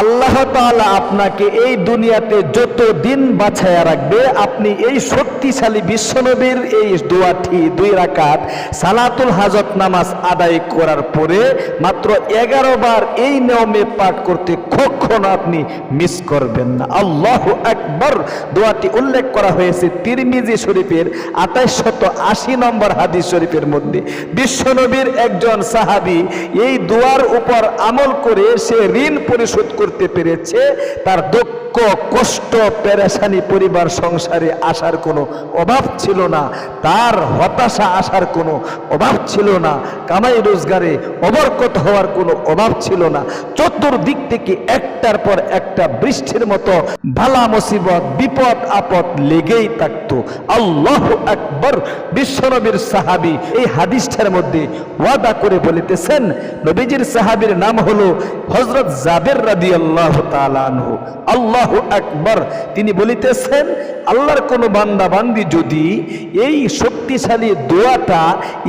আল্লাহ তাআলা আপনাকে এই দুনিয়াতে যত দিন বাছাইয়া রাখবে, আপনি এই শক্তিশালী বিশ্বনবীর এই দোয়াটি দুই রাকাত সালাতুল হাজত নামাজ আদায় করার পরে মাত্র এগারো বার এই নিয়মে পাঠ করতে কখনো আপনি মিস করবেন না। আল্লাহ একবার দোয়াটি উল্লেখ করা হয়েছে তিরমিজি শরীফের আঠাইশ শত আশি নম্বর হাদিস শরীফের মধ্যে। বিশ্বনবীর একজন সাহাবি এই দোয়ার উপর আমল করে সে ঋণ পরিশোধ করতে পেরেছে তার দুঃখ, কষ্ট, পেরেশানি পরিবার সংসারে আসার কোনো অভাব ছিল না। তার হতাশা আসার কোনো অভাব ছিল না। কামাই রোজগারে অবরকত হওয়ার কোনো অভাব ছিল না। চতুর্দিক থেকে একটার পর একটা বৃষ্টির মতো ভালা মুসিবত, বিপদ, আপদ লেগেই থাকতো। আল্লাহ আকবর, বিশ্বনবীর সাহাবী এই হাদিসটার মধ্যে ওয়াদা করে বলিতেছেন, নবীজির সাহাবীর নাম হলো হজরত জাবের রাদি আল্লাহ তালানহু আল্লাহ আকবর। তিনি বলিতেছেন, আল্লাহর কোনো বান্দা বান্দি যদি এই শক্তিশালী দোয়াটা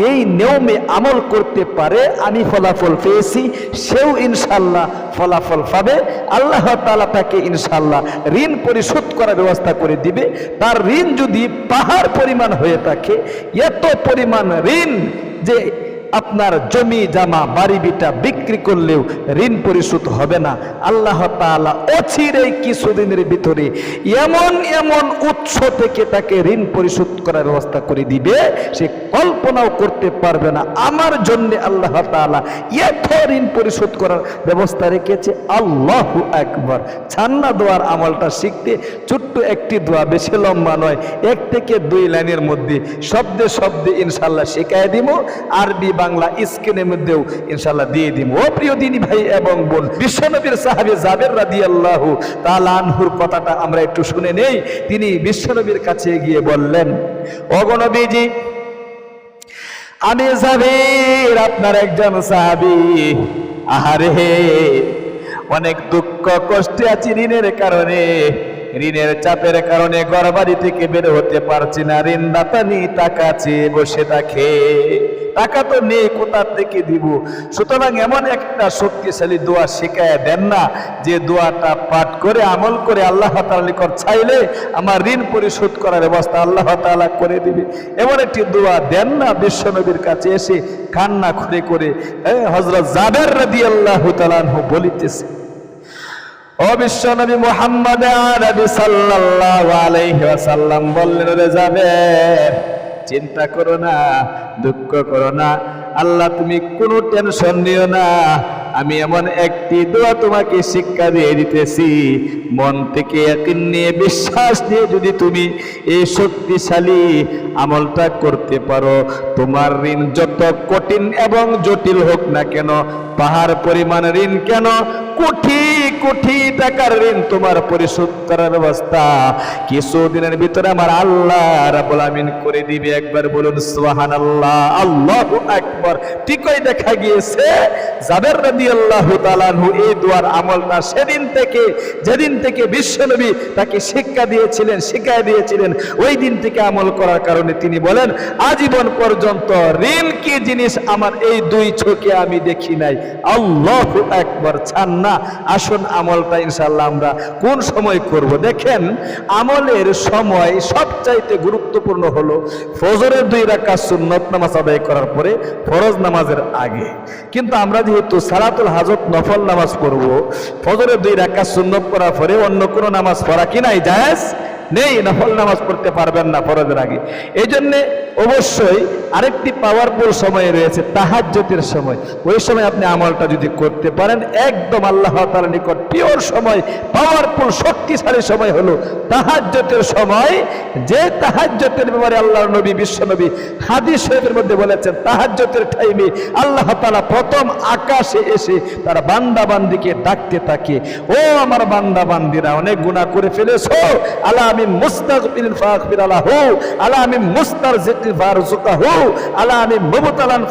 এই নিয়মে আমল করতে পারে, আমি ফলাফল পেয়েছি, সেও ইনশাল্লাহ ফলাফল পাবে। আল্লাহ তালা তাকে ইনশাল্লাহ ঋণ পরিশোধ করার ব্যবস্থা করে দিবে। তার ঋণ যদি পাহাড় পরিমাণ হয়ে থাকে, এত পরিমাণ ঋণ যে আপনার জমি, জামা, বাড়ি, বিটা বিক্রি করলেও ঋণ পরিশোধ হবে না। আল্লাহ তালা অচিরেই কিছুদিনের ভিতরে এমন এমন উৎস থেকে তাকে ঋণ পরিশোধ করার ব্যবস্থা করে দিবে, সে কল্পনাও করতে পারবে না। আমার জন্য আল্লাহ তাআলা এত ঋণ পরিশোধ করার ব্যবস্থা রেখেছে। আল্লাহ একবার ছান্না দোয়ার আমলটা শিখতে ছোট্ট একটি দোয়া, বেশি লম্বা নয়, এক থেকে দুই লাইনের মধ্যে শব্দে শব্দে ইনশাল্লাহ শেখায় দিব। আরবি, বাংলা স্ক্রিনের মধ্যেও ইনশাল্লাহ দিয়ে দিব। ও প্রিয় দিনী ভাই এবং বোন, বিশ্বনবীর সাহাবী জাবের রাদিয়াল্লাহু তাআলা আনহুর কথাটা আমরা একটু শুনে নেই। তিনি বিশ্বনবীর কাছে গিয়ে বললেন অগণবীজি আমি সাবির, আপনার একজন সাহাবি আহারে অনেক দুঃখ কষ্টে আছি ঋণের কারণে। ঋণের চাপের কারণে ঘরবাড়ি থেকে বের হতে পারছি না। ঋণদাতা নিয়ে টাকা চেয়ে বসে থাকে। টাকা তো নেই, কোথার থেকে দিব? সুতরাং এমন একটা শক্তিশালী দোয়া শেখায় দেন না, যে দোয়াটা পাঠ করে, আমল করে আল্লাহ তাআলা নিকট চাইলে আমার ঋণ পরিশোধ করার ব্যবস্থা আল্লাহ তাআলা করে দিবে। এমন একটি দোয়া দেন না বিশ্বনবীর কাছে এসে কান্না করে করে হজরত জাবের রাদিয়াল্লাহু আল্লাহ আনহু বলিতেছে রে যাবে চিন্তা করো না দুঃখ করো না। আল্লাহ তুমি কোনো টেনশন নিও না। আমি এমন একটি দোয়া তোমাকে শিক্ষা দিয়ে দিতেছি। মন থেকে একদিন নিয়ে বিশ্বাস নিয়ে যদি তুমি এই শক্তিশালী আমলটা করতে পারো, তোমার ঋণ যত কঠিন এবং জটিল হোক না কেন, পাহাড় পরিমাণ ঋণ কেন? কোটি কোটি টাকার ঋণ তোমার পরিশোধ করার ব্যবস্থা। কিছুদিনের ভিতরে আমার আল্লাহ রাব্বুল আমিন করে দিবে। একবার বলুন, সুবহানাল্লাহ, আল্লাহু আকবার। ঠিকই দেখা গিয়েছে জাবের তিনি বলেন, আজীবন পর্যন্ত ঋণ কি জিনিস আমার এই দুই চোখে আমি দেখি নাই? আল্লাহ একবার ছান না। আসুন আমলটা ইনশাল্লাহ আমরা কোন সময় করব? দেখেন, আমলের সময় সবচাইতে গুরুত্বপূর্ণ হলো ফজরের দুই রাকাত সুন্নত নামাজ আদায় করার পরে ফরজ নামাজের আগে। কিন্তু আমরা যেহেতু সালাতুল হাজত নফল নামাজ পড়ব। ফজরের দুই রাকাত সুন্নত পড়ার পরে অন্য কোনো নামাজ পড়া কি নাই? জায়েজ? নেই, নফল নামাজ পড়তে পারবেন না ফরজের আগে। এই জন্যে অবশ্যই আরেকটি পাওয়ারফুল সময় রয়েছে তাহাজ্জতের সময়। ওই সময় আপনি আমলটা যদি করতে পারেন, একদম আল্লাহ তাআলার নিকট পিওর সময় পাওয়ারফুল শক্তিশালী সময় হলো তাহাজ্জতের সময়। যে তাহাজ্জতের ব্যাপারে আল্লাহর নবী, বিশ্বনবী, হাদিস শরীফের মধ্যে বলেছেন তাহাজ্জতের টাইমে আল্লাহ তালা প্রথম আকাশে এসে তার বান্দা বান্দিকে ডাকতে থাকে, ও আমার বান্দা বান্দিরা অনেক গুনাহ করে ফেলেছো আল্লাহ আমি মুস্তাগফিরিন ফাগফির লাহু আলা আমি মুস্তারজিকি ফারজুকাহু আলা আমি মুবতালান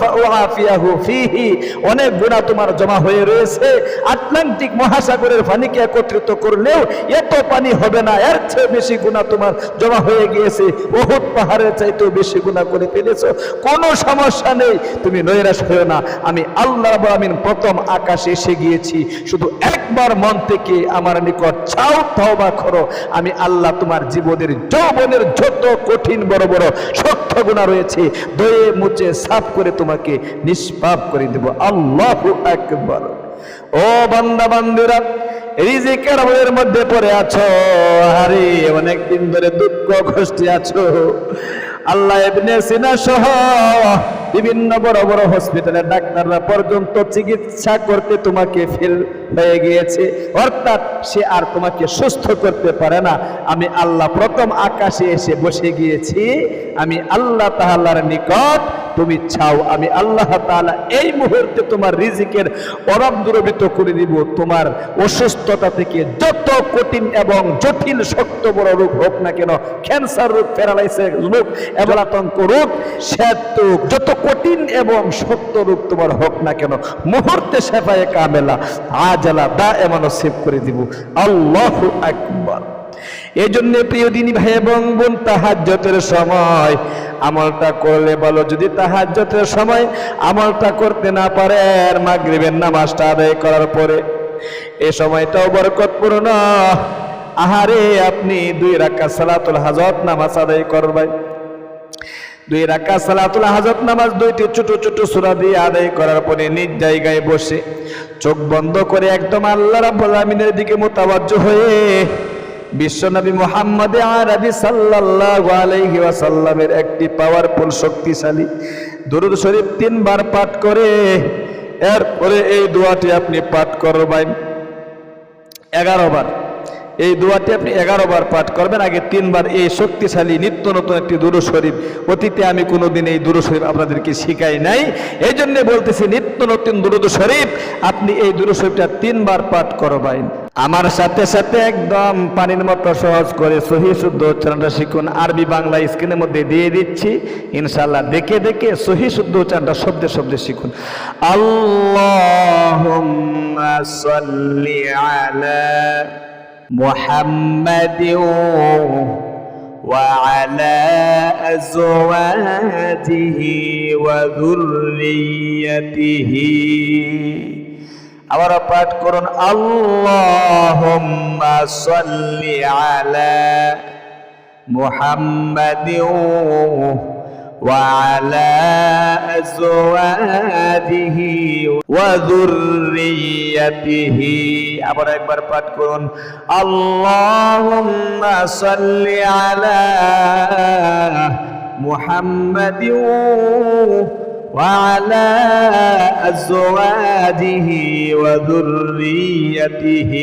ফিহি। অনেক গুনাহ তোমার জমা হয়ে রয়েছে। আটলান্টিক মহাসাগরের পানিকে একত্রিত করলেও এত পানি হবে না, এর চেয়ে বেশি গুনাহ তোমার জমা হয়ে গিয়েছে। পাহাড়ের চাইতেও বেশি গুনাহ করে ফেলেছো। কোনো সমস্যা নেই, তুমি নৈরাশ হয়েও না। আমি আল্লাহ আমিন প্রথম আকাশে এসে গিয়েছি। শুধু একবার মন থেকে আমার নিকট চাও, তওবা করো। আমি আল্লাহ তোমার জীবনের যৌবনের যত কঠিন বড় বড় শক্ত গুণা রয়েছে, দয়ে মুচে সাফ করে তোমাকে নিষ্পাপ করে দেব। আল্লাহ একবার ও বান্দা বান্দিরা, রিজিকের বইয়ের মধ্যে পড়ে আছো? আরে অনেক দিন ধরে দুঃখ কষ্টে আছো। আল্লাহ ইবনে সিনা সহ বিভিন্ন বড় বড় হসপিটালের ডাক্তাররা পর্যন্ত চিকিৎসা করতে তোমাকে ফেল হয়ে গিয়েছে। অর্থাৎ সে আর তোমাকে সুস্থ করতে পারে না। আমি আল্লাহ প্রথম আকাশে এসে বসে গিয়েছি। আমি আল্লাহ তাহাল্লার নিকট তুমি চাও, আমি আল্লাহ তাআলা এই মুহূর্তে তোমার রিজিকের অভাব দূরবিত করে দিব। তোমার অসুস্থতা থেকে যত কঠিন এবং জটিল শক্ত বড় রোগ হোক না কেন ক্যান্সার রোগ প্যারালাইসিস রোগ এবং আতঙ্ক রোগ, শ্বেত রোগ, যত কঠিন এবং শক্ত রোগ তোমার হোক না কেন, মুহূর্তে সেফায়ে কামেলা, আজালা, দা এমন সেভ করে দিব। আল্লাহ আকবার। এই জন্য প্রিয় দিনী ভাই এবং বোন তাহাজ্জতের সময় আমলটা করলে বলো, যদি তাহাজ্জতের সময় আমলটা করতে না পারেন, মাগরিবের নামাজটা আদায় করার পরে এ সময়টাও বরকতপূর্ণ। আহারে, আপনি দুই রাকাত সালাতুল হাজত নামাজ আদায় করবেন। দুই রাকাত সালাতুল হাজত নামাজ দুইটি ছোট ছোট সূরা দিয়ে আদায় করার পরে নিজ জায়গায় বসে চোখ বন্ধ করে একদম আল্লাহ রাব্বুল আমিনের দিকে মোতাবাজ্জ হয়ে বিশ্বনবী মুহাম্মদ আরবি সাল্লাল্লাহু আলাইহি ওয়াসাল্লামের একটি পাওয়ারফুল শক্তিশালী দুরূদ শরীফ তিনবার পাঠ করে, এরপরে এই দোয়াটি আপনি পাঠ করবেন এগারো বার। এই দোয়াটি আপনি এগারো বার পাঠ করবেন। আগে তিনবার এই শক্তিশালী নিত্য নতুন একটি দুরু শরীফ, অতীতে আমি কোনোদিন এই দুরু শরীফ আপনাদেরকে শিখাই নাই। এই জন্যে বলতেছি, নিত্য নতুন দুরুদ শরীফ, আপনি এই দুরু শরীফটা তিনবার পাঠ করবেন। আমার সাথে সাথে একদম পানির মতো সহজ করে সহি শুদ্ধ উচ্চারণটা শিখুন আরবি বাংলা স্ক্রিনের মধ্যে দিয়ে দিচ্ছি ইনশাল্লাহ দেখে দেখে সহি শুদ্ধ উচ্চারণটা শব্দে শব্দে শিখুন আল্লাহ সাল্লি আলা محمد وعلى أزواجه وذريته আবার পাঠ করুন আল্লাহুম্মা সাল্লি আলা মুহাম্মাদিন ওয়া আলা আযওয়াজিহি ওয়া যুররিয়াতিহি আবার একবার পাঠ করুন আল্লাহুম্মা সাল্লি আলা মুহাম্মাদিন وعلى أزواجه وذريته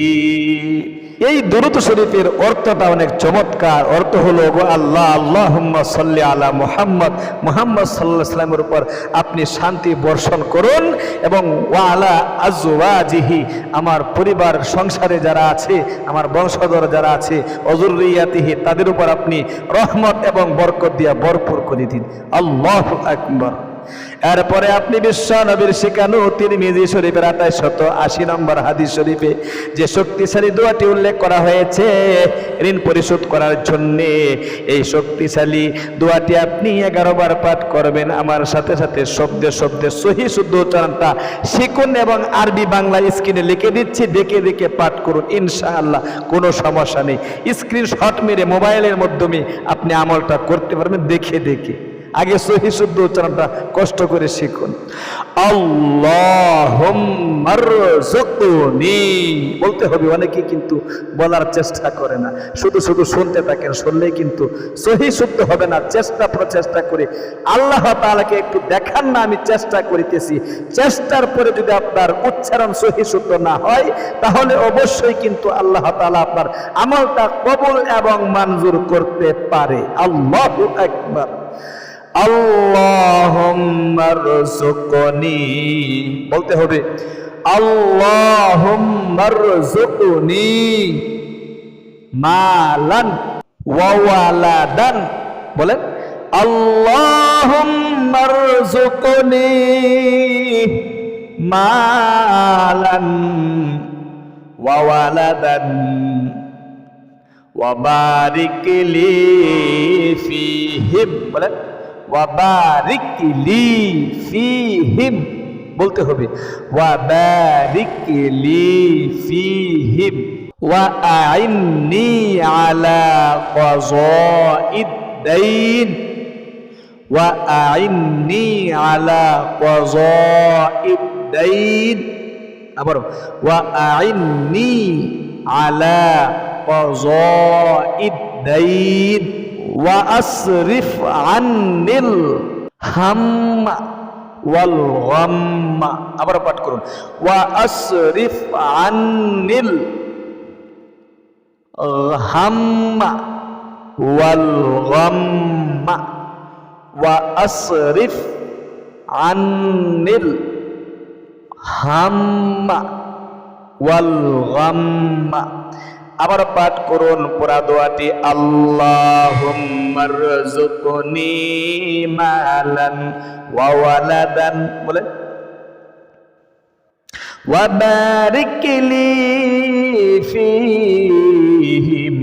এই দরুদ শরীফের অর্থটা অনেক চমৎকার অর্থ হলো গো আল্লাহ আল্লাহ সাল্লি আলা মুহাম্মদ মুহাম্মদ সাল্লাহ সাল্লামের উপর আপনি শান্তি বর্ষণ করুন এবং ওয়ালা আজওয়াজিহি আমার পরিবার সংসারে যারা আছে আমার বংশধর যারা আছে অজুরিয়াতিহি তাদের উপর আপনি রহমত এবং বরকত দিয়া ভরপুর করে দিন আল্লাহ আকবর এরপরে আপনি বিশ্ব নবীর শিকানু তিরমিজি শরীফের আঠাশ শত আশি নম্বর হাদিস শরীফে যে শক্তিশালী দোয়াটি উল্লেখ করা হয়েছে, ঋণ পরিশোধ করার জন্যে, এই শক্তিশালী দোয়াটি আপনি এগারো বার পাঠ করবেন। আমার সাথে সাথে শব্দে শব্দে সহি শুদ্ধ উচ্চারণটা শিখুন এবং আরবি বাংলা স্ক্রিনে লিখে দিচ্ছি। দেখে দেখে পাঠ করুন, ইনশাআল্লাহ, কোনো সমস্যা নেই। স্ক্রিন স্ক্রিনশট মেরে মোবাইলের মাধ্যমে আপনি আমলটা করতে পারবেন, দেখে দেখে। আগে সহি শুদ্ধ উচ্চারণটা কষ্ট করে শিখুন। আল্লাহুম্মারযুকনি বলতে হবে, অনেকে কিন্তু বলার চেষ্টা করে না। শুধু শুধু শুনতে থাকেন, শুনলেই কিন্তু সহি শুদ্ধ হবে না। চেষ্টা প্রচেষ্টা করে আল্লাহ তাআলাকে একটু দেখান না, আমি চেষ্টা করিতেছি। চেষ্টার পরে যদি আপনার উচ্চারণ সহি শুদ্ধ না হয়, তাহলে অবশ্যই কিন্তু আল্লাহ তালা আপনার আমলটা কবল এবং মঞ্জুর করতে পারে। আল্লাহু আকবার আল্লাহুম্মারযুকনি বলতে হবে আল্লাহুম্মারযুকনি মালান ওয়াওয়ালাদান বলেন, আল্লাহুম্মা রযুকনি মালান ওয়াবারিক লি ফীহিম। বলেন ওয়াবারিক লি ফীহিম বলতে হবে ওয়াবারিক লি ফীহিম وأعني على قضاء الدين وأعني على قضاء الدين أبرو وأعني على قضاء الدين ওয়াসরিফ আন্নিল হাম্মা ওয়াল গাম্মা আবার পাঠ করুন। ওয়াসরিফ আন্নিল হাম্মা ওয়াল গাম্মা ওয়াসরিফ আন্নিল হাম্মা ওয়াল গাম্মা আবার পাঠ করুন পুরা দোয়াটি আল্লাহুম্মা রযুকনি মালান ওয়া ওয়ালাদান বলে وبارك لي فيهم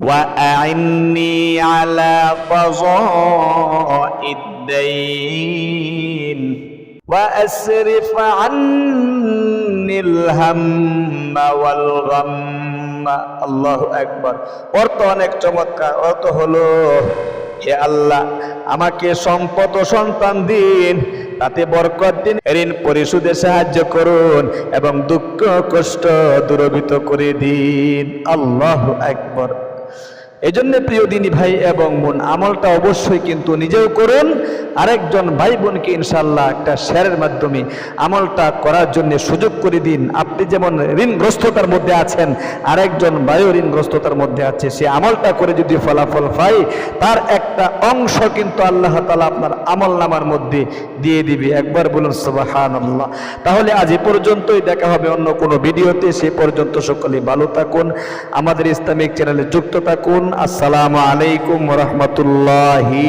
وأعني على قضاء الدين وأسرف عني الهم والغم নিম্মা আল্লাহ একবার অর্থ অনেক চমৎকার অর্থ হলো, হে আল্লাহ, আমাকে সম্পদ ও সন্তান দিন, তাতে বরকত দিন, ঋণ পরিশোধে সাহায্য করুন এবং দুঃখ কষ্ট দূরভূত করে দিন। আল্লাহ একবার এই জন্য প্রিয় দিনী ভাই এবং মন আমলটা অবশ্যই কিন্তু নিজেও করুন আরেকজন ভাই বোনকে ইনশাল্লাহ একটা শেয়ারের মাধ্যমে আমলটা করার জন্য সুযোগ করে দিন। আপনি যেমন ঋণগ্রস্ততার মধ্যে আছেন, আরেকজন ভাইও ঋণগ্রস্ততার মধ্যে আছে। সে আমলটা করে যদি ফলাফল পাই তার একটা অংশ কিন্তু আল্লাহ তালা আপনার আমল নামার মধ্যে দিয়ে দিবে। একবার বলুন সুবাহান আল্লাহ তাহলে আজ এ পর্যন্তই, দেখা হবে অন্য কোনো ভিডিওতে। সে পর্যন্ত সকলে ভালো থাকুন, আমাদের ইসলামিক চ্যানেলে যুক্ত থাকুন। আসসালামু আলাইকুম রহমতুল্লাহি